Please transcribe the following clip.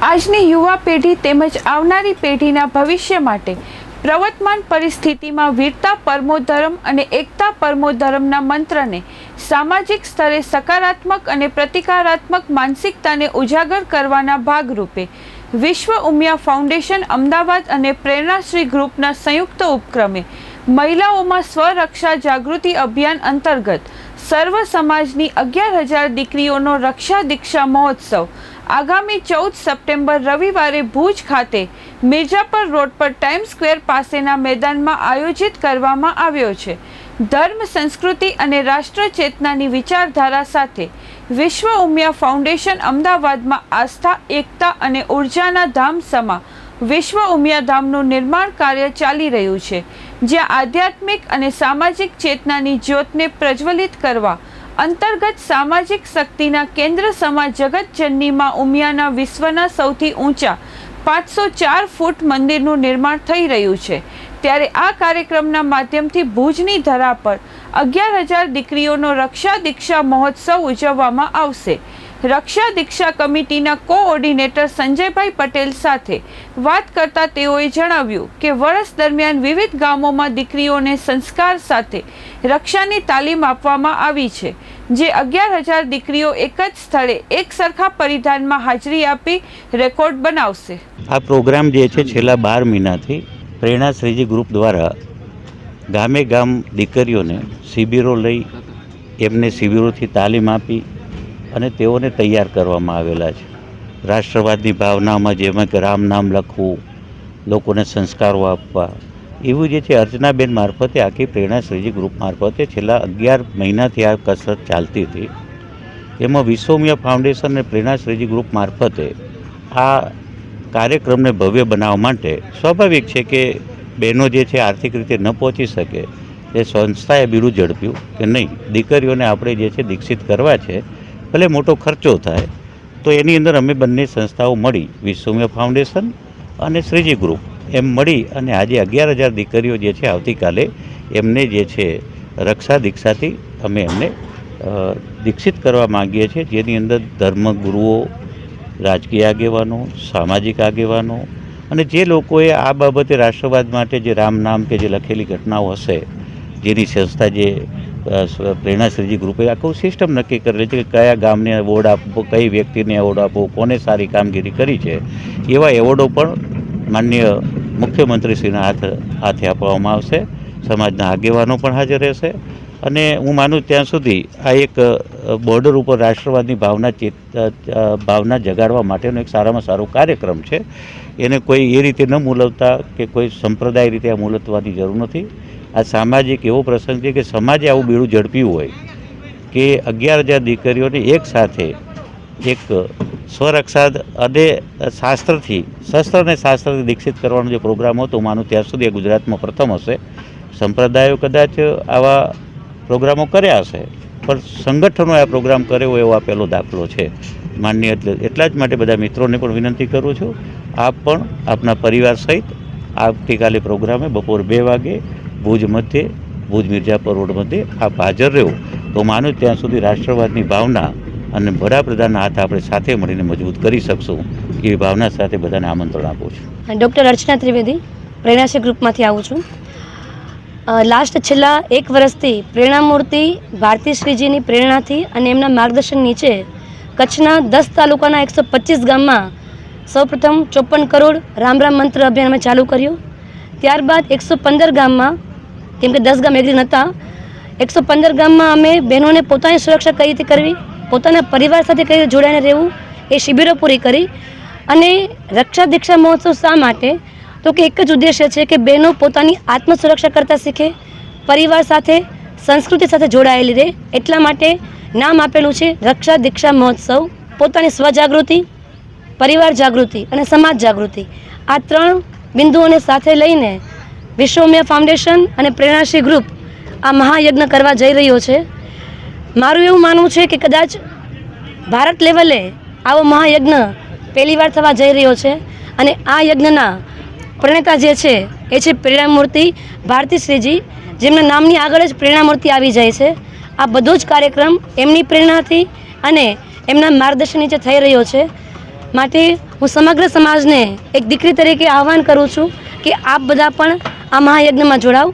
આજની યુવા પેઢી તેમજ આવનારી પેઢીના ભવિષ્ય માટે પ્રવર્તમાન પરિસ્થિતિમાં વીરતા પરમો ધર્મ અને એકતા પરમો ધર્મના મંત્રને સામાજિક સ્તરે સકારાત્મક અને પ્રતિકારાત્મક માનસિકતાને ઉજાગર કરવાના ભાગરૂપે વિશ્વ ઉમિયા ફાઉન્ડેશન અમદાવાદ અને પ્રેરણાશ્રી ગ્રુપના સંયુક્ત ઉપક્રમે મહિલાઓમાં સ્વરક્ષા જાગૃતિ અભિયાન અંતર્ગત સર્વ સમાજની અગિયાર હજાર દીકરીઓનો રક્ષા દીક્ષા મહોત્સવ આગામી ચૌદ સપ્ટેમ્બર રવિવારે ભુજ ખાતે મિર્જાપર રોડ પર ટાઈમ સ્ક્વેર પાસેના મેદાનમાં આયોજિત કરવામાં આવ્યો છે. ધર્મ, સંસ્કૃતિ અને રાષ્ટ્ર ચેતનાની વિચારધારા સાથે વિશ્વ ઉમિયા ફાઉન્ડેશન અમદાવાદમાં આસ્થા, એકતા અને ઉર્જાના ધામ સમા વિશ્વ ઉમિયા ધામનું નિર્માણ કાર્ય ચાલી રહ્યું છે, જ્યાં આધ્યાત્મિક અને સામાજિક ચેતનાની જ્યોતને પ્રજ્વલિત કરવા અંતર્ગત સામાજિક શક્તિના કેન્દ્ર સમા જગતજનનીમાં ઉમિયાના વિશ્વના સૌથી ઊંચા પાંચસો ચાર ફૂટ મંદિરનું નિર્માણ થઈ રહ્યું છે. ત્યારે આ કાર્યક્રમના માધ્યમથી ભુજની ધરા પર અગિયાર હજાર દીકરીઓનો રક્ષા દીક્ષા મહોત્સવ ઉજવવામાં આવશે. રક્ષા દીક્ષા કમિટીના કોઓર્ડિનેટર સંજયભાઈ પટેલ સાથે વાત કરતા તેઓએ જણાવ્યું કે વર્ષ દરમિયાન વિવિધ ગામોમાં દીકરીઓને સંસ્કાર સાથે રક્ષાની તાલીમ આપવામાં આવી છે, જે અગિયાર હજાર દીકરીઓ એક જ સ્થળે એક સરખા પરિધાનમાં હાજરી આપી રેકોર્ડ બનાવશે. આ પ્રોગ્રામ જે છે છેલ્લા બાર મહિનાથી પ્રેરણા શ્રીજી ગ્રુપ દ્વારા ગામે ગામ દીકરીઓને શિબિરો લઈ એમને શિબિરોથી તાલીમ આપી અને તેઓને તૈયાર કરવામાં આવેલા છે. રાષ્ટ્રવાદની ભાવનામાં જેમાં કે રામ નામ લખવું, લોકોને સંસ્કારો આપવા, એવું જે છે અર્ચનાબેન મારફતે આખી પ્રેરણા શ્રીજી ગ્રુપ મારફતે છેલ્લા અગિયાર મહિનાથી આ કસરત ચાલતી હતી. એમાં વિશ્વમિયા ફાઉન્ડેશન અને પ્રેરણા શ્રીજી ગ્રુપ મારફતે આ કાર્યક્રમને ભવ્ય બનાવવા માટે સ્વાભાવિક છે કે બહેનો જે છે આર્થિક રીતે ન પહોંચી શકે, એ સંસ્થાએ બીડું ઝડપ્યું કે નહીં. દીકરીઓને આપણે જે છે દીક્ષિત કરવા છે ભલે મોટો ખર્ચો થાય, તો એની અંદર અમે બંને સંસ્થાઓ મળી વિશ્વમ્ય ફાઉન્ડેશન અને શ્રીજી ગ્રુપ. એમ મળી અને આજે અગિયાર હજાર દીકરીઓ જે છે આવતીકાલે એમને જે છે રક્ષા દીક્ષાથી અમે એમને દીક્ષિત કરવા માગીએ છીએ. જેની અંદર ધર્મગુરુઓ રાજકીય આગેવાનો, સામાજિક આગેવાનો અને જે લોકોએ આ બાબતે રાષ્ટ્રવાદ માટે જે રામ નામ કે જે લખેલી ઘટનાઓ હશે, જેની સંસ્થા જે પ્રેરણાશ્રીજી ગ્રુપે આખું સિસ્ટમ નક્કી કરેલી છે કે કયા ગામને એવોર્ડ આપવો, કઈ વ્યક્તિને એવોર્ડ આપવો, કોને સારી કામગીરી કરી છે. એવા એવોર્ડો પણ માન્ય મુખ્યમંત્રીશ્રીના હાથ, હાથે આપવામાં આવશે. સમાજના આગેવાનો પણ હાજર રહેશે. અને હું માનું ત્યાં સુધી આ એક બોર્ડર ઉપર રાષ્ટ્રવાદની ભાવના ચેત ભાવના જગાડવા માટેનો એક સારામાં સારો કાર્યક્રમ છે. એને કોઈ એ રીતે ન મૂલવતા કે કોઈ સંપ્રદાય રીતે આ મૂલવવાની જરૂર નથી. આ સામાજિક એવો પ્રસંગ છે કે સમાજે આવું બીડું ઝડપ્યું હોય કે અગિયાર હજાર દીકરીઓને એક સાથે એક સ્વરક્ષા અને શાસ્ત્રથી, શસ્ત્ર અને શાસ્ત્રથી દીક્ષિત કરવાનો જે પ્રોગ્રામ હતો માનું ત્યાં સુધી ગુજરાતમાં પ્રથમ હશે. સંપ્રદાયો કદાચ આવા પ્રોગ્રામો કર્યા હશે, પણ સંગઠનો આ પ્રોગ્રામ કર્યો એવો આ પહેલો દાખલો છે. માન્ય એટલે એટલા જ માટે બધા મિત્રોને પણ વિનંતી કરું છું. આપ પણ આપના પરિવાર સહિત આવતીકાલે પ્રોગ્રામે બપોર બે વાગે ભુજ મધ્યે, ભુજ મિર્જાપર રોડ મધ્યે આપ હાજર રહ્યો. તો માનું ત્યાં સુધી રાષ્ટ્રવાદની ભાવના અને વડાપ્રધાનના હાથ આપણે સાથે મળીને મજબૂત કરી શકશું. એવી ભાવના સાથે બધાને આમંત્રણ આપું છું. ડૉક્ટર અર્ચના ત્રિવેદી પ્રેરણાશ્રી ગ્રુપમાંથી આવું છું. લાસ્ટ છેલ્લા એક વર્ષથી પ્રેરણામૂર્તિ ભારતી શ્રીજીની પ્રેરણાથી અને એમના માર્ગદર્શન નીચે કચ્છના દસ તાલુકાના એકસો પચીસ ગામમાં સૌપ્રથમ ચોપન કરોડ રામ રામ મંત્ર અભિયાન અમે ચાલુ કર્યું. ત્યારબાદ એકસો પંદર ગામમાં કેમ કે દસ ગામ એગ્રી નહોતા એકસો પંદર ગામમાં અમે બહેનોને પોતાની સુરક્ષા કઈ રીતે કરવી, પોતાના પરિવાર સાથે કઈ રીતે જોડાઈને રહેવું, એ શિબિરો પૂરી કરી. અને રક્ષા દીક્ષા મહોત્સવ શા માટે? તો કે એક જ ઉદ્દેશ્ય છે કે બહેનો પોતાની આત્મ સુરક્ષા કરતા શીખે, પરિવાર સાથે, સંસ્કૃતિ સાથે જોડાયેલી રહે. એટલા માટે નામ આપેલું છે રક્ષા દીક્ષા મહોત્સવ. પોતાની સ્વજાગૃતિ, પરિવાર જાગૃતિ અને સમાજ જાગૃતિ. આ ત્રણ બિંદુઓને સાથે લઈને વિશ્વમ્ય ફાઉન્ડેશન અને પ્રેરણાશ્રી ગ્રુપ આ મહાયજ્ઞ કરવા જઈ રહ્યો છે. મારું એવું માનવું છે કે કદાચ ભારત લેવલે આવો મહાયજ્ઞ પહેલીવાર થવા જઈ રહ્યો છે અને આ યજ્ઞના પ્રણેતા જે છે એ છે પ્રેરણામૂર્તિ ભારતી શ્રીજી. જેમના નામની આગળ જ પ્રેરણામૂર્તિ આવી જાય છે. આ બધો જ કાર્યક્રમ એમની પ્રેરણાથી અને એમના માર્ગદર્શન નીચે થઈ રહ્યો છે. માટે હું સમગ્ર સમાજને એક દીકરી તરીકે આહવાન કરું છું કે આપ બધા પણ આ મહાયજ્ઞમાં જોડાવ.